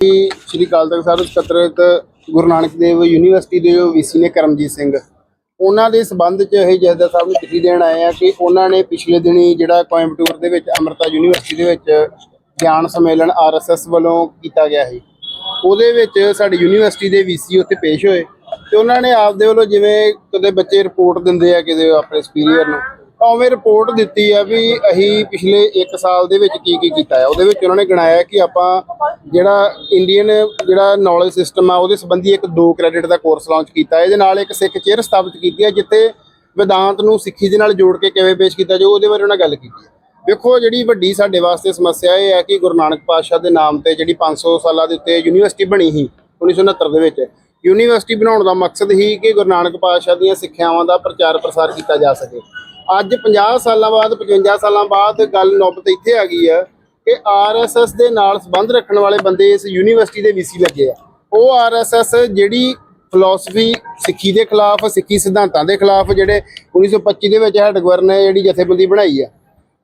ਸ਼੍ਰੀ ਅਕਾਲ ਤਖਤ ਸਾਹਿਬ ਸਕੱਤਰਤ ਗੁਰੂ Nanak Dev university ਦੇ ਜੋ VC ਨੇ ਕਰਮਜੀਤ ਸਿੰਘ। ਉਹਨਾਂ ਦੇ ਸਬੰਧ ਚ ਇਹ ਜਹਦਰ ਸਾਹਿਬ ਨੂੰ ਚਿੱਠੀ ਦੇਣ ਆਏ ਆ ਕਿ ਉਹਨਾਂ ਨੇ ਪਿਛਲੇ ਦਿਨੀ ਜਿਹੜਾ ਕੋਇੰਬਟੂਰ ਦੇ ਵਿੱਚ ਅਮਰਤਾ ਯੂਨੀਵਰਸਿਟੀ ਦੇ ਵਿੱਚ ਗਿਆਨ ਸੰਮੇਲਨ ਆਰਐਸਐਸ ਵੱਲੋਂ ਕੀਤਾ ਗਿਆ ਸੀ। ਉਹਦੇ ਵਿੱਚ ਸਾਡੀ ਯੂਨੀਵਰਸਿਟੀ ਦੇ ਵੀਸੀ ਉੱਥੇ ਪੇਸ਼ ਹੋਏ ਤੇ ਉਹਨਾਂ ਨੇ ਆਪਦੇ ਵੱਲੋਂ ਜਿਵੇਂ ਕਦੇ ਬੱਚੇ ਰਿਪੋਰਟ ਦਿੰਦੇ ਆ ਕਿਤੇ ਆਪਣੇ ਸੁਪੀਰੀਅਰ ਨੂੰ ਉਵੇਂ ਰਿਪੋਰਟ ਦਿੱਤੀ ਆ ਵੀ ਅਸੀਂ ਪਿਛਲੇ 1 ਸਾਲ ਦੇ ਵਿੱਚ ਕੀ ਕੀ ਕੀਤਾ ਹੈ ਉਹਦੇ ਵਿੱਚ ਉਹਨਾਂ ਨੇ ਗਿਣਾਇਆ ਕਿ ਆਪਾਂ ਜਿਹੜਾ ਇੰਡੀਅਨ ਜਿਹੜਾ ਨੌਲੇਜ ਸਿਸਟਮ ਆ, ਉਹਦੇ ਸੰਬੰਧੀ ਇੱਕ 2 ਕ੍ਰੈਡਿਟ ਦਾ ਕੋਰਸ ਲਾਂਚ ਕੀਤਾ। ਇਹਦੇ ਨਾਲ ਇੱਕ ਸਿੱਖ ਚੇਅਰ ਸਥਾਪਿਤ ਕੀਤੀ ਹੈ ਜਿੱਥੇ ਵਿਦਾਂਤ ਨੂੰ ਸਿੱਖੀ ਦੇ ਨਾਲ ਜੋੜ ਕੇ ਕਿਵੇਂ ਪੇਸ਼ ਕੀਤਾ ਜਾਊ, ਉਹਦੇ ਬਾਰੇ ਉਹਨਾਂ ਗੱਲ ਕੀਤੀ ਹੈ ਵੇਖੋ, ਜਿਹੜੀ ਵੱਡੀ ਸਾਡੇ ਵਾਸਤੇ ਸਮੱਸਿਆ ਇਹ ਹੈ ਕਿ ਗੁਰੂ ਨਾਨਕ ਪਾਤਸ਼ਾਹ ਦੇ ਨਾਮ ਤੇ ਜਿਹੜੀ 500 ਸਾਲਾਂ ਦੇ ਉੱਤੇ ਯੂਨੀਵਰਸਿਟੀ ਬਣੀ ਸੀ 1969 ਦੇ ਵਿੱਚ। ਯੂਨੀਵਰਸਿਟੀ ਬਣਾਉਣ ਦਾ ਮਕਸਦ ਹੀ ਕਿ ਗੁਰੂ ਨਾਨਕ ਪਾਤਸ਼ਾਹ ਦੀਆਂ ਸਿੱਖਿਆਵਾਂ ਦਾ ਪ੍ਰਚਾਰ ਪ੍ਰਸਾਰ ਕੀਤਾ ਜਾ ਸਕੇ। ਅੱਜ 50 ਸਾਲਾਂ ਬਾਅਦ 55 ਸਾਲਾਂ ਬਾਅਦ ਗੱਲ ਨੌਬਤ ਇੱਥੇ ਆ ਗਈ ਹੈ ਕਿ ਆਰਐਸਐਸ ਦੇ ਨਾਲ ਸੰਬੰਧ ਰੱਖਣ ਵਾਲੇ ਬੰਦੇ ਇਸ ਯੂਨੀਵਰਸਿਟੀ ਦੇ ਵੀਸੀ ਲੱਗੇ ਆ। ਉਹ ਆਰਐਸਐਸ ਜਿਹੜੀ ਫਿਲਾਸਫੀ ਸਿੱਖੀ ਦੇ ਖਿਲਾਫ, ਸਿੱਖੀ ਸਿਧਾਂਤਾਂ ਦੇ ਖਿਲਾਫ ਜਿਹੜੇ 1925 ਦੇ ਵਿੱਚ ਹੈਡਗਵਰ ਨੇ ਜਿਹੜੀ ਜਥੇਬੰਦੀ ਬਣਾਈ ਆ,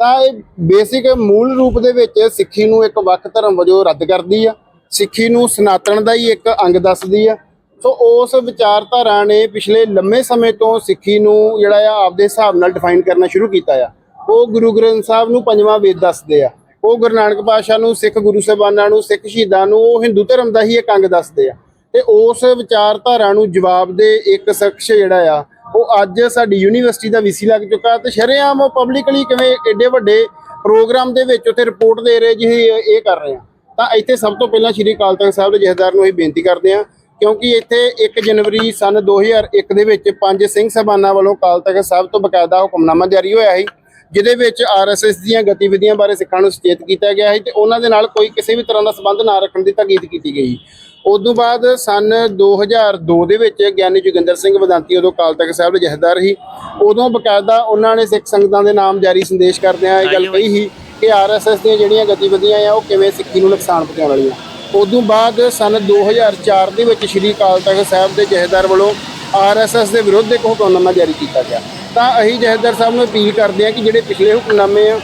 ਤਾਂ ਇਹ ਬੇਸਿਕ ਮੂਲ ਰੂਪ ਦੇ ਵਿੱਚ ਸਿੱਖੀ ਨੂੰ ਇੱਕ ਵੱਖ ਧਰਮ ਵਜੋਂ ਰੱਦ ਕਰਦੀ ਆ। ਸਿੱਖੀ ਨੂੰ ਸਨਾਤਨ ਦਾ ਹੀ ਇੱਕ ਅੰਗ ਦੱਸਦੀ ਆ। ਸੋ ਉਸ ਵਿਚਾਰਧਾਰਾ ਨੇ ਪਿਛਲੇ ਲੰਮੇ ਸਮੇਂ ਤੋਂ ਸਿੱਖੀ ਨੂੰ ਜਿਹੜਾ ਆ ਆਪਦੇ ਹਿਸਾਬ ਨਾਲ ਡਿਫਾਈਨ ਕਰਨਾ ਸ਼ੁਰੂ ਕੀਤਾ ਆ। ਉਹ ਗੁਰੂ ਗ੍ਰੰਥ ਸਾਹਿਬ ਨੂੰ ਪੰਜਵਾਂ ਵੇਦ ਦੱਸਦੇ ਆ। ਉਹ ਗੁਰੂ ਨਾਨਕ ਪਾਤਸ਼ਾਹ ਨੂੰ, ਸਿੱਖ ਗੁਰੂ ਸਾਹਿਬਾਨਾਂ ਨੂੰ, ਸਿੱਖ ਸ਼ਹੀਦਾਂ ਨੂੰ, ਉਹ ਹਿੰਦੂ ਧਰਮ ਦਾ ਹੀ ਇੱਕ ਅੰਗ ਦੱਸਦੇ ਆ। ਤੇ ਉਸ ਵਿਚਾਰਧਾਰਾ ਨੂੰ ਜਵਾਬ ਦੇ ਇੱਕ ਸ਼ਖਸ ਜਿਹੜਾ ਆ, ਉਹ ਅੱਜ ਸਾਡੀ ਯੂਨੀਵਰਸਿਟੀ ਦਾ ਵੀਸੀ ਲੱਗ ਚੁੱਕਾ ਤੇ ਸ਼ਰੇਆਮ ਪਬਲਿਕਲੀ ਕਿਵੇਂ ਐਡੇ ਵੱਡੇ ਪ੍ਰੋਗਰਾਮ ਦੇ ਵਿੱਚ ਉੱਥੇ ਰਿਪੋਰਟ ਦੇ ਰਹੇ ਜਿਹੇ ਇਹ ਕਰ ਰਹੇ ਆ। ਤਾਂ ਇੱਥੇ ਸਭ ਤੋਂ ਪਹਿਲਾਂ ਸ਼੍ਰੀ ਅਕਾਲ ਤਖਤ ਸਾਹਿਬ ਦੇ ਜਥੇਦਾਰ ਨੂੰ ਅਸੀਂ ਬੇਨਤੀ ਕਰਦੇ ਆ ਕਿਉਂਕਿ ਇੱਥੇ 1 ਜਨਵਰੀ ਸਨ 2001 ਦੇ ਵਿੱਚ ਪੰਜ ਸਿੰਘ ਸਭਾਨਾਂ ਵੱਲੋਂ ਅਕਾਲ ਤਖਤ ਸਾਹਿਬ ਤੋਂ ਬਕਾਇਦਾ ਹੁਕਮਨਾਮਾ ਜਾਰੀ ਹੋਇਆ ਸੀ ਜਿਹਦੇ ਵਿੱਚ ਆਰਐਸਐਸ ਦੀਆਂ ਗਤੀਵਿਧੀਆਂ ਬਾਰੇ ਸਿੱਖਾਂ ਨੂੰ ਸੁਚੇਤ ਕੀਤਾ ਗਿਆ ਹੈ ਤੇ ਉਹਨਾਂ ਦੇ ਨਾਲ ਕੋਈ ਕਿਸੇ ਵੀ ਤਰ੍ਹਾਂ ਦਾ ਸੰਬੰਧ ਨਾ ਰੱਖਣ ਦੀ ਤਾਕੀਦ ਕੀਤੀ ਗਈ। ਉਦੋਂ ਬਾਅਦ ਸਨ 2002 ਦੇ ਵਿੱਚ ਗਿਆਨੀ ਜੋਗਿੰਦਰ ਸਿੰਘ ਵਿਦਾਂਤੀ ਉਦੋਂ ਅਕਾਲ ਤਖਤ ਸਾਹਿਬ ਦੇ ਜਥੇਦਾਰ ਸੀ। ਉਦੋਂ ਬਕਾਇਦਾ ਉਹਨਾਂ ਨੇ ਸਿੱਖ ਸੰਗਤਾਂ ਦੇ ਨਾਮ ਜਾਰੀ ਸੰਦੇਸ਼ ਕਰਦਿਆਂ ਇਹ ਗੱਲ ਕਹੀ ਸੀ ਕਿ ਆਰਐਸਐਸ ਦੀਆਂ ਜਿਹੜੀਆਂ ਗਤੀਵਿਧੀਆਂ ਆ ਉਹ ਕਿਵੇਂ ਸਿੱਖੀ ਨੂੰ ਨੁਕਸਾਨ ਪਹੁੰਚਾਉਣ ਵਾਲੀਆਂ। ਉਦੋਂ ਬਾਅਦ ਸਨ 2004 ਦੇ ਵਿੱਚ ਸ਼੍ਰੀ ਅਕਾਲ ਤਖਤ ਸਾਹਿਬ ਦੇ ਜਥੇਦਾਰ ਵੱਲੋਂ ਆਰਐਸਐਸ ਦੇ ਵਿਰੁੱਧ ਇੱਕ ਹੁਕਮਨਾਮਾ ਜਾਰੀ ਕੀਤਾ ਗਿਆ। ਤਾਂ ਅਸੀਂ ਜਹੇਦਾਰ ਸਾਹਿਬ ਨੂੰ ਅਪੀਲ ਕਰਦੇ ਹਾਂ ਕਿ ਜਿਹੜੇ ਪਿਛਲੇ ਹੁਕਮਨਾਮੇ ਆ,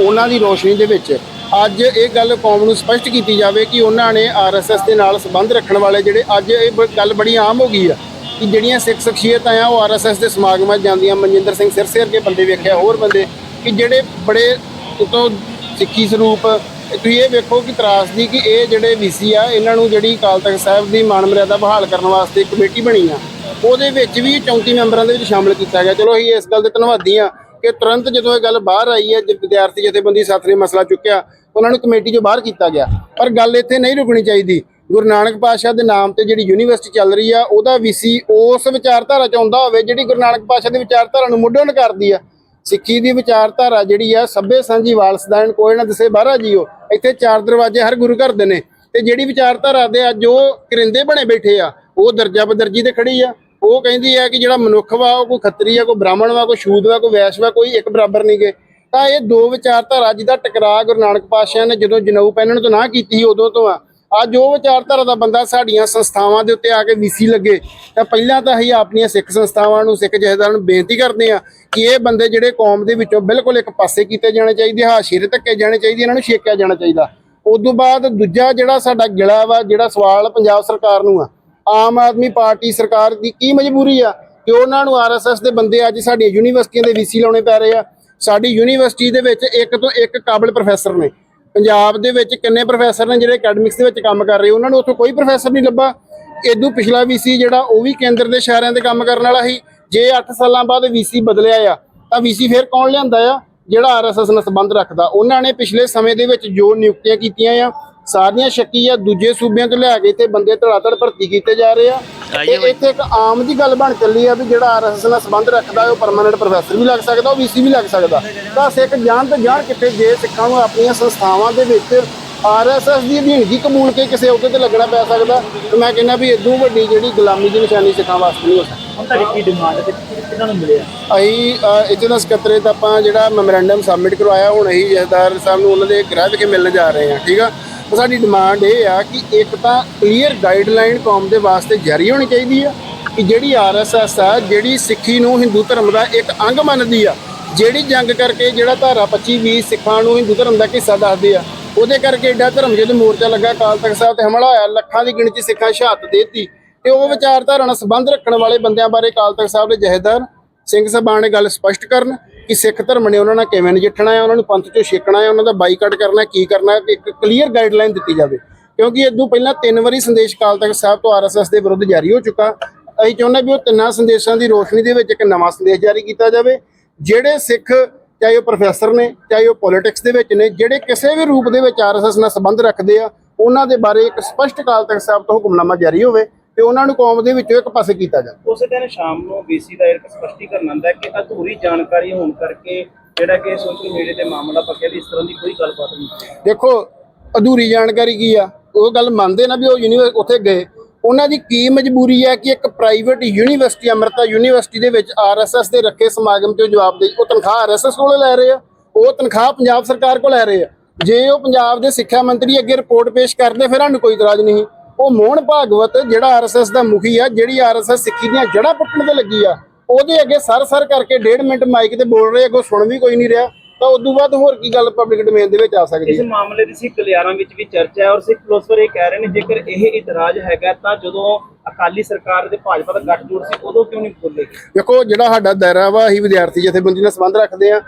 ਉਹਨਾਂ ਦੀ ਰੋਸ਼ਨੀ ਦੇ ਵਿੱਚ ਅੱਜ ਇਹ ਗੱਲ ਕੌਮ ਨੂੰ ਸਪਸ਼ਟ ਕੀਤੀ ਜਾਵੇ ਕਿ ਉਹਨਾਂ ਨੇ ਆਰਐਸਐਸ ਦੇ ਨਾਲ ਸੰਬੰਧ ਰੱਖਣ ਵਾਲੇ ਜਿਹੜੇ ਅੱਜ ਇਹ ਬ- ਗੱਲ ਬੜੀ ਆਮ ਹੋ ਗਈ ਆ ਕਿ ਜਿਹੜੀਆਂ ਸਿੱਖ ਸ਼ਖਸੀਅਤਾਂ ਆ, ਉਹ ਆਰਐਸਐਸ ਦੇ ਸਮਾਗਮਾਂ 'ਚ ਜਾਂਦੀਆਂ। ਮਨਜਿੰਦਰ ਸਿੰਘ ਸਿਰਸੇ ਵਰਗੇ ਬੰਦੇ ਵੇਖਿਆ ਹੋਰ ਬੰਦੇ ਕਿ ਜਿਹੜੇ ਬੜੇ ਉਤੋਂ ਸਿੱਖੀ ਸਰੂਪ ਤੁਸੀਂ ਇਹ ਵੇਖੋ ਕਿ ਤਰਾਸ ਦੀ ਕਿ ਇਹ ਜਿਹੜੇ ਵੀਸੀ ਆ, ਇਹਨਾਂ ਨੂੰ ਜਿਹੜੀ ਅਕਾਲ ਤਖਤ ਸਾਹਿਬ ਦੀ ਮਾਨ ਮਰਿਆਦਾ ਬਹਾਲ ਕਰਨ ਵਾਸਤੇ ਇੱਕ ਕਮੇਟੀ ਬਣੀ ਆ, ਉਹਦੇ ਵਿੱਚ ਵੀ 34 ਮੈਂਬਰਾਂ ਦੇ ਵਿੱਚ ਸ਼ਾਮਲ ਕੀਤਾ ਗਿਆ। ਚਲੋ ਅਸੀਂ ਇਸ ਗੱਲ ਦੇ ਧੰਨਵਾਦੀ ਆ ਕਿ ਤੁਰੰਤ ਜਦੋਂ ਇਹ ਗੱਲ ਬਾਹਰ ਆਈ ਹੈ, ਜੇ ਵਿਦਿਆਰਥੀ ਜਥੇਬੰਦੀ ਸਾਥ ਨੇ ਮਸਲਾ ਚੁੱਕਿਆ, ਉਹਨਾਂ ਨੂੰ ਕਮੇਟੀ ਚੋਂ ਬਾਹਰ ਕੀਤਾ ਗਿਆ। ਪਰ ਗੱਲ ਇੱਥੇ ਨਹੀਂ ਰੁਕਣੀ ਚਾਹੀਦੀ। ਗੁਰੂ ਨਾਨਕ ਪਾਤਸ਼ਾਹ ਦੇ ਨਾਮ ਤੇ ਜਿਹੜੀ ਯੂਨੀਵਰਸਿਟੀ ਚੱਲ ਰਹੀ ਆ, ਉਹਦਾ ਵੀਸੀ ਉਸ ਵਿਚਾਰਧਾਰਾ ਚ ਆਉਂਦਾ ਹੋਵੇ, ਜਿਹੜੀ ਗੁਰੂ ਨਾਨਕ ਪਾਤਸ਼ਾਹ ਦੀ ਵਿਚਾਰਧਾਰਾ ਨੂੰ ਮੁੱਢੋਂ ਕਰਦੀ ਆ। ਸਿੱਖੀ ਦੀ ਵਿਚਾਰਧਾਰਾ ਜਿਹੜੀ ਆ, ਸੱਭੇ ਸਾਂਝੀ ਵਾਲਸਦਾਨ ਕੋਈ ਨਾ ਦਿਸੇ ਬਾਹਰਾ ਜੀਓ ਇੱਥੇ ਚਾਰ ਦਰਵਾਜ਼ੇ ਹਰ ਗੁਰੂ ਘਰ ਦੇ ਨੇ ਤੇ ਜਿਹੜੀ ਵਿਚਾਰਧਾਰਾ ਦੇ ਅੱਜ ਉਹ ਕਰਿੰਦੇ ਬਣੇ ਬੈਠੇ ਆ, ਉਹ ਦਰਜਾ ਬਦਰਜੀ ਤੇ ਖੜੀ ਆ। ਉਹ ਕਹਿੰਦੀ ਆ ਕਿ ਜਿਹੜਾ ਮਨੁੱਖ ਵਾ, ਉਹ ਕੋਈ ਖੱਤਰੀ ਆ, ਕੋਈ ਬ੍ਰਾਹਮਣ ਵਾ, ਕੋਈ ਸ਼ੂਦ ਵਾ, ਕੋਈ ਵੈਸ਼ ਵਾ, ਕੋਈ ਇੱਕ ਬਰਾਬਰ ਨਹੀਂ ਗਏ ਤਾਂ ਇਹ ਦੋ ਵਿਚਾਰਧਾਰਾ ਜਿਹਦਾ ਟਕਰਾਅ ਗੁਰੂ ਨਾਨਕ ਪਾਤਸ਼ਾਹ ਨੇ ਜਦੋਂ ਜਨਊ ਪਹਿਨਣ ਤੋਂ ਨਾ ਕੀਤੀ ਉਦੋਂ ਤੋਂ ਆ ਅੱਜ ਉਹ ਵਿਚਾਰਧਾਰਾ ਦਾ ਬੰਦਾ ਸਾਡੀਆਂ ਸੰਸਥਾਵਾਂ ਦੇ ਉੱਤੇ ਆ ਕੇ ਵੀਸੀ ਲੱਗੇ, ਤਾਂ ਪਹਿਲਾਂ ਤਾਂ ਅਸੀਂ ਆਪਣੀਆਂ ਸਿੱਖ ਸੰਸਥਾਵਾਂ ਨੂੰ, ਸਿੱਖ ਜਥੇਦਾਰਾਂ ਨੂੰ ਬੇਨਤੀ ਕਰਦੇ ਆ ਕਿ ਇਹ ਬੰਦੇ ਜਿਹੜੇ ਕੌਮ ਦੇ ਵਿੱਚੋਂ ਬਿਲਕੁਲ ਇੱਕ ਪਾਸੇ ਕੀਤੇ ਜਾਣੇ ਚਾਹੀਦੇ ਹਾਸ਼ੀਰੇ ਧੱਕੇ ਜਾਣੇ ਚਾਹੀਦੇ, ਇਹਨਾਂ ਨੂੰ ਛੇਕਿਆ ਜਾਣਾ ਚਾਹੀਦਾ। ਉਦੋਂ ਬਾਅਦ ਦੂਜਾ ਜਿਹੜਾ ਸਾਡਾ ਗਿਲਾ ਵਾ, ਜਿਹੜਾ ਸਵਾਲ ਪੰਜਾਬ ਸਰਕਾਰ ਨੂੰ ਆ, ਆਮ ਆਦਮੀ ਪਾਰਟੀ ਸਰਕਾਰ ਦੀ ਕੀ ਮਜਬੂਰੀ ਆ ਕਿ ਉਹਨਾਂ ਨੂੰ ਆਰਐਸਐਸ ਦੇ ਬੰਦੇ ਅੱਜ ਸਾਡੀਆਂ ਯੂਨੀਵਰਸਿਟੀਆਂ ਦੇ ਵੀਸੀ ਲਾਉਣੇ ਪੈ ਰਹੇ ਆ। ਸਾਡੀ ਯੂਨੀਵਰਸਿਟੀ ਦੇ ਵਿੱਚ ਇੱਕ ਤੋਂ ਇੱਕ ਕਾਬਲ ਪ੍ਰੋਫੈਸਰ ਨੇ। ਪੰਜਾਬ ਦੇ ਵਿੱਚ ਕਿੰਨੇ ਪ੍ਰੋਫੈਸਰ ਨੇ ਜਿਹੜੇ ਅਕੈਡਮਿਕਸ ਦੇ ਵਿੱਚ ਕੰਮ ਕਰ ਰਹੇ? ਉਹਨਾਂ ਨੂੰ ਉੱਥੋਂ ਕੋਈ ਪ੍ਰੋਫੈਸਰ ਨਹੀਂ ਲੱਭਾ। ਇਦੋਂ ਪਿਛਲਾ ਵੀਸੀ ਜਿਹੜਾ, ਉਹ ਵੀ ਕੇਂਦਰ ਦੇ ਸ਼ਹਿਰਾਂ ਤੇ ਕੰਮ ਕਰਨ ਵਾਲਾ ਸੀ। ਜੇ 8 ਸਾਲਾਂ ਬਾਅਦ ਵੀਸੀ ਬਦਲਿਆ ਆ, ਤਾਂ ਵੀਸੀ ਫਿਰ ਕੌਣ ਲਿਆਂਦਾ ਆ? ਜਿਹੜਾ ਆਰਐਸਐਸ ਨਾਲ ਸੰਬੰਧ ਰੱਖਦਾ। ਉਹਨਾਂ ਨੇ ਪਿਛਲੇ ਸਮੇਂ ਦੇ ਵਿੱਚ ਜੋ ਨਿਯੁਕਤੀਆਂ ਕੀਤੀਆਂ ਆ, ਸਾਰੀਆਂ ਸ਼ੱਕੀ ਆ, ਦੂਜੇ ਸੂਬਿਆਂ ਤੋਂ ਲਿਆ ਕੇ ਇੱਥੇ ਬੰਦੇ ਧੜਾਧੜ ਭਰਤੀ ਕੀਤੇ ਜਾ ਰਹੇ ਆ। ਤੇ ਇੱਥੇ ਇੱਕ ਆਮ ਜੀ ਗੱਲ ਬਣ ਚੱਲੀ ਆ ਵੀ ਜਿਹੜਾ ਆਰਐਸਐਸ ਨਾਲ ਸੰਬੰਧ ਰੱਖਦਾ ਉਹ ਪਰਮਾਨੈਂਟ ਪ੍ਰੋਫੈਸਰ ਵੀ ਲੱਗ ਸਕਦਾ ਉਹ ਵੀਸੀ ਵੀ ਲੱਗ ਸਕਦਾ। ਤਾਂ ਸਿੱਖ ਜਾਣ ਤੇ ਜਾਣ ਕਿੱਥੇ ਜੇ ਸਿੱਖਾਂ ਨੂੰ ਆਪਣੀਆਂ ਸੰਸਥਾਵਾਂ ਦੇ ਵਿੱਚ ਆਰਐਸਐਸ ਦੀ ਅਧੀਨਗੀ ਕਬੂਲ ਕੇ ਕਿਸੇ ਅਹੁਦੇ ਤੇ ਲੱਗਣਾ ਪੈ ਸਕਦਾ ਤੇ ਮੈਂ ਕਹਿੰਦਾ ਵੀ ਇਦੋਂ ਵੱਡੀ ਜਿਹੜੀ ਗੁਲਾਮੀ ਦੀ ਨਿਸ਼ਾਨੀ ਸਿੱਖਾਂ ਵਾਸਤੇ ਨਹੀਂ ਹੋ ਸਕਦੀ। ਹੁਣ ਤੁਹਾਡੀ ਕੀ ਡਿਮਾਂਡ ਹੈ ਤੇ ਕਿਹਨਾਂ ਨੂੰ ਮਿਲਿਆ? ਅਸੀਂ ਅ, ਇੱਥੇ ਦਾ ਸਕੱਤਰੇਤ ਆਪਾਂ ਜਿਹੜਾ ਮੈਮੋਰੈਂਡਮ ਸਬਮਿਟ ਕਰਵਾਇਆ ਹੁਣ ਅਸੀਂ ਜਥੇਦਾਰ ਸਾਹਿਬ ਨੂੰ ਉਹਨਾਂ ਦੇ ਗ੍ਰਹਿ ਵਿਖੇ ਮਿਲਣ ਜਾ ਰਹੇ ਹਾਂ ਠੀਕ ਆ? ਤਾਂ ਸਾਡੀ ਡਿਮਾਂਡ ਇਹ ਆ ਕਿ ਇੱਕ ਤਾਂ ਕਲੀਅਰ ਗਾਈਡਲਾਈਨ ਕੌਮ ਦੇ ਵਾਸਤੇ ਜਾਰੀ ਹੋਣੀ ਚਾਹੀਦੀ ਆ ਕਿ ਜਿਹੜੀ ਆਰਐਸਐਸ ਆ, ਜਿਹੜੀ ਸਿੱਖੀ ਨੂੰ ਹਿੰਦੂ ਧਰਮ ਦਾ ਇੱਕ ਅੰਗ ਮੰਨਦੀ ਆ, ਜਿਹੜੀ ਜੰਗ ਕਰਕੇ ਜਿਹੜਾ ਧਾਰਾ 25 20 ਸਿੱਖਾਂ ਨੂੰ ਹਿੰਦੂ ਧਰਮ ਦਾ ਹਿੱਸਾ ਦੱਸਦੇ ਆ, ਉਹਦੇ ਕਰਕੇ ਏਡਾ ਧਰਮ ਯੁੱਧ ਮੋਰਚਾ ਲੱਗਾ, ਅਕਾਲ ਤਖਤ ਸਾਹਿਬ ਤੇ ਹਮਲਾ ਹੋਇਆ, ਲੱਖਾਂ ਦੀ ਗਿਣਤੀ ਸਿੱਖਾਂ ਸ਼ਹਾਦਤ ਦੇਤੀ ਤੇ ਉਹ ਵਿਚਾਰਧਾਰਾ ਨਾਲ ਸੰਬੰਧ ਰੱਖਣ ਵਾਲੇ ਬੰਦਿਆਂ ਬਾਰੇ ਅਕਾਲ ਤਖਤ ਸਾਹਿਬ ਦੇ ਜਹੇਦਾਰ ਸਿੰਘ ਸਾਹਿਬਾਨ ਨੇ ਗੱਲ ਸਪਸ਼ਟ ਕਰਨ ਕਿ ਸਿੱਖ ਧਰਮ ਨੇ ਉਹਨਾਂ ਨਾਲ ਕਿਵੇਂ ਨਜਿੱਠਣਾ ਹੈ ਉਹਨਾਂ ਨੂੰ ਪੰਥ ਚੋਂ ਛੇਕਣਾ ਹੈ ਉਹਨਾਂ ਦਾ ਬਾਈਕਾਟ ਕਰਨਾ ਹੈ, ਕੀ ਕਰਨਾ ਹੈ, ਇੱਕ ਕਲੀਅਰ ਗਾਈਡਲਾਈਨ ਦਿੱਤੀ ਜਾਵੇ। ਕਿਉਂਕਿ ਇਦੋਂ ਪਹਿਲਾਂ ਤਿੰਨ ਵਾਰੀ ਸੰਦੇਸ਼ ਅਕਾਲ ਤਖਤ ਸਾਹਿਬ ਤੋਂ ਆਰਐਸਐਸ ਦੇ ਵਿਰੁੱਧ ਜਾਰੀ ਹੋ ਚੁੱਕਾ। ਅਸੀਂ ਚਾਹੁੰਦੇ ਵੀ ਉਹ ਤਿੰਨਾਂ ਸੰਦੇਸ਼ਾਂ ਦੀ ਰੋਸ਼ਨੀ ਦੇ ਵਿੱਚ ਇੱਕ ਨਵਾਂ ਸੰਦੇਸ਼ ਜਾਰੀ ਕੀਤਾ ਜਾਵੇ। ਜਿਹੜੇ ਸਿੱਖ ਚਾਹੇ ਉਹ ਪ੍ਰੋਫੈਸਰ ਨੇ ਚਾਹੇ ਉਹ ਪੋਲਿਟਿਕਸ ਦੇ ਵਿੱਚ ਨੇ ਜਿਹੜੇ ਕਿਸੇ ਵੀ ਰੂਪ ਦੇ ਵਿੱਚ ਆਰਐਸਐਸ ਨਾਲ ਸੰਬੰਧ ਰੱਖਦੇ ਆ ਉਹਨਾਂ ਦੇ ਬਾਰੇ ਇੱਕ ਸਪਸ਼ਟ ਅਕਾਲ ਤਖਤ ਸਾਹਿਬ ਤੋਂ ਹੁਕਮਨਾਮਾ ਜਾਰੀ ਹੋਵੇ। ਤੇ ਉਹਨਾਂ ਨੂੰ ਕੌਮ ਦੇ ਵਿੱਚੋਂ ਇੱਕ ਪਾਸੇ ਕੀਤਾ ਜਾਵੇ ਉਸੇ ਦਿਨ ਸ਼ਾਮ ਨੂੰ ਬੀਸੀ ਦਾ ਇੱਕ ਸਪਸ਼ਟੀਕਰਨ ਆਉਂਦਾ ਹੈ ਕਿ ਅਧੂਰੀ ਜਾਣਕਾਰੀ ਹੋਣ ਕਰਕੇ ਜਿਹੜਾ ਕਿ ਸੋਸ਼ਲ ਮੀਡੀਆ ਤੇ ਮਾਮਲਾ ਪੱਕਿਆ ਵੀ ਇਸ ਤਰ੍ਹਾਂ ਦੀ ਕੋਈ ਗੱਲਬਾਤ ਨਹੀਂ। ਦੇਖੋ ਅਧੂਰੀ ਜਾਣਕਾਰੀ ਕੀ ਆ? ਉਹ ਗੱਲ ਮੰਨਦੇ ਨਾ ਵੀ ਉਹ ਯੂਨੀਵਰਸਿਟੀ ਉੱਥੇ ਗਏ। ਉਹਨਾਂ ਦੀ ਕੀ ਮਜਬੂਰੀ ਹੈ ਕਿ ਇੱਕ ਪ੍ਰਾਈਵੇਟ ਯੂਨੀਵਰਸਿਟੀ ਅਮਰਤਾ ਯੂਨੀਵਰਸਿਟੀ ਦੇ ਵਿੱਚ ਆਰਐਸਐਸ ਦੇ ਰੱਖੇ ਸਮਾਗਮ ਤੋਂ ਜਵਾਬ ਦੇ ਉਹ ਤਨਖਾਹ ਆਰਐਸਐਸ ਕੋਲੋਂ ਲੈ ਰਹੇ ਆ। ਉਹ ਤਨਖਾਹ ਪੰਜਾਬ ਸਰਕਾਰ ਕੋਲ ਲੈ ਰਹੇ ਆ। ਜੇ ਉਹ ਪੰਜਾਬ ਦੇ ਸਿੱਖਿਆ ਮੰਤਰੀ ਅੱਗੇ ਰਿਪੋਰਟ ਪੇਸ਼ ਕਰਦੇ ਫਿਰ ਸਾਨੂੰ ਕੋਈ ਇਤਰਾਜ਼ ਨਹੀਂ। ਉਹ ਮੋਹਨ ਭਾਗਵਤ ਜਿਹੜਾ ਆਰਐਸਐਸ ਦਾ ਮੁਖੀ ਆ ਜਿਹੜੀ ਆਰਐਸਐਸ ਸਿੱਖੀ ਦੀਆਂ ਜੜ੍ਹਾਂ ਪੁੱਟਣ ਤੇ ਲੱਗੀ ਆ ਉਹਦੇ ਅੱਗੇ ਸਰ ਸਰ ਕਰਕੇ ਡੇਢ ਮਿੰਟ ਮਾਈਕ ਤੇ ਬੋਲ ਰਹੇ ਅੱਗੋਂ ਸੁਣ ਵੀ ਕੋਈ ਨਹੀਂ ਰਿਹਾ ਤਾਂ ਉਦੋਂ ਬਾਅਦ ਹੋਰ ਕੀ ਗੱਲ ਪਬਲਿਕ ਡੋਮੇਨ ਦੇ ਵਿੱਚ ਆ ਸਕਦੀ ਇਸ ਮਾਮਲੇ ਦੀ ਸਿੱਖ ਗਲਿਆਰਾਂ ਵਿੱਚ ਵੀ ਚਰਚਾ ਹੈ ਔਰ ਸਿੱਖ ਫਿਲੋਸਫਰ ਇਹ ਕਹਿ ਰਹੇ ਨੇ ਜੇਕਰ ਇਹ ਇਤਰਾਜ਼ ਹੈਗਾ ਤਾਂ ਜਦੋਂ ਅਕਾਲੀ ਸਰਕਾਰ ਦੇ ਭਾਜਪਾ ਦਾ ਗੱਠਜੋੜ ਸੀ, ਉਦੋਂ ਕਿਉਂ ਨਹੀਂ ਬੋਲੇਗੀ ਦੇਖੋ, ਜਿਹੜਾ ਸਾਡਾ ਦਾਇਰਾ ਵਾ, ਅਸੀਂ ਵਿਦਿਆਰਥੀ ਜਥੇਬੰਦੀ ਨਾਲ ਸੰਬੰਧ ਰੱਖਦੇ ਆ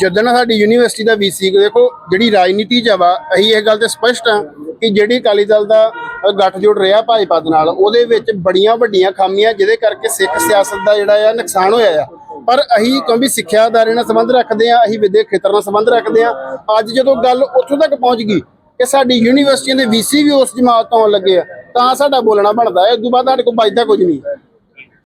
ਜਦੋਂ ਸਾਡੀ ਯੂਨੀਵਰਸਿਟੀ ਦਾ ਵੀਸੀ ਦੇਖੋ, ਜਿਹੜੀ ਰਾਜਨੀਤੀ ਚ ਅਸੀਂ ਇਹ ਗੱਲ ਤੇ ਸਪਸ਼ਟ ਆ ਕਿ ਜਿਹੜੀ ਅਕਾਲੀ ਦਲ ਦਾ ਗੱਠਜੋੜ ਰਿਹਾ ਭਾਜਪਾ ਦੇ ਨਾਲ, ਉਹਦੇ ਵਿੱਚ ਬੜੀਆਂ ਵੱਡੀਆਂ ਖਾਮੀਆਂ, ਜਿਹਦੇ ਕਰਕੇ ਸਿੱਖ ਸਿਆਸਤ ਦਾ ਜਿਹੜਾ ਆ, ਨੁਕਸਾਨ ਹੋਇਆ ਆ। ਪਰ ਅਸੀਂ ਕਿਉਂਕਿ ਸਿੱਖਿਆ ਅਦਾਰੇ ਨਾਲ ਸੰਬੰਧ ਰੱਖਦੇ ਆ ਅਸੀਂ ਵਿਦਿਅਕ ਖੇਤਰ ਨਾਲ ਸੰਬੰਧ ਰੱਖਦੇ ਆ ਅੱਜ ਜਦੋਂ ਗੱਲ ਉੱਥੋਂ ਤੱਕ ਪਹੁੰਚ ਗਈ ਕਿ ਸਾਡੀ ਯੂਨੀਵਰਸਿਟੀਆਂ ਦੇ ਵੀਸੀ ਵੀ ਉਸ ਜਮਾਤ ਤੋਂ ਆਉਣ ਲੱਗੇ ਆ ਤਾਂ ਸਾਡਾ ਬੋਲਣਾ ਬਣਦਾ। ਹੈ ਇਸ ਬਾਅਦ ਸਾਡੇ ਕੋਲ ਬਚਦਾ ਕੁਝ ਨਹੀਂ।